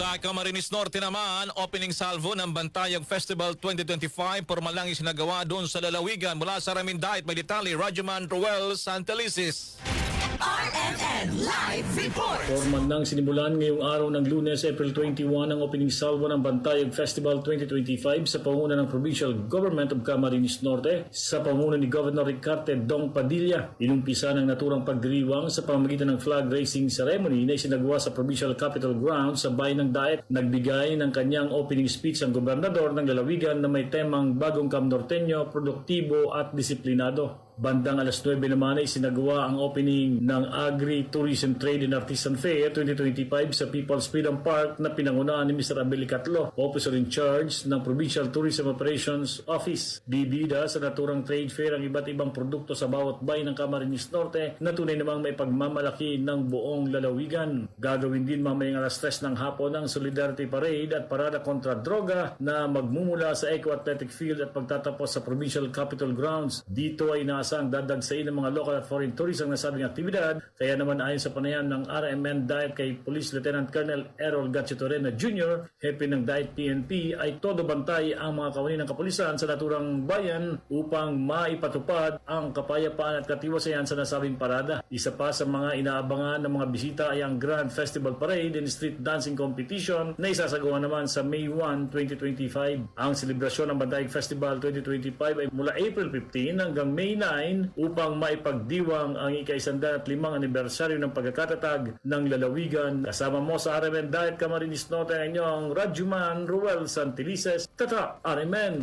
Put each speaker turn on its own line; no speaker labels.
Sa Camarines Norte naman, opening salvo ng Bantayog Festival 2025 formal lang isinagawa doon sa lalawigan mula sa Ramindait, may detalye, Rajuman Ruel Santelisis.
RMN Live Report!
Formal nang sinimulan ngayong araw ng lunes, April 21, ang opening salvo ng Bantayog Festival 2025 sa panguna ng Provincial Government of Camarines Norte sa panguna ni Governor Ricarte Dong Padilla. Inumpisa ng naturang pagdiriwang sa pamamagitan ng flag raising ceremony na isinagawa sa Provincial Capital Grounds sa Bayan ng Daet. Nagbigay ng kanyang opening speech ang gobernador ng lalawigan na may temang bagong Cam Norteño, produktibo at disiplinado. Bandang alas 9 naman ay sinagawa ang opening ng Agri Tourism Trade and Artisan Fair 2025 sa People's Freedom Park na pinangunahan ni Mr. Abel Catlo, Officer in Charge ng Provincial Tourism Operations Office. Bibida sa naturang trade fair ang iba't ibang produkto sa bawat bayan ng Camarines Norte na tunay namang may pagmamalaki ng buong lalawigan. Gagawin din mamayang alas 3 ng hapon ang Solidarity Parade at Parada kontra Droga na magmumula sa Eco Athletic Field at pagtatapos sa Provincial Capitol Grounds. Dito ay inaasang dadagsain ng mga local at foreign tourists ang nasabing aktibidad. Kaya naman ayon sa panayam ng RMN Diet kay Police Lieutenant Colonel Errol Gatchitorena Jr., hepe ng Diet PNP ay todo bantay ang mga kawani ng kapulisan sa naturang bayan upang maipatupad ang kapayapaan at katiwasayan sa nasabing parada. Isa pa sa mga inaabangan ng mga bisita ay ang Grand Festival Parade and Street Dancing Competition na isasagawa naman sa May 1, 2025. Ang selebrasyon ng Bandaig Festival 2025 ay mula April 15 hanggang May 9 upang maipagdiwang ang ika-105 anibersaryo ng pagkakatatag ng lalawigan. Kasama mo sa RMN Diet Camarines Norte ang inyong Ruel Santilises. Tata, RMN!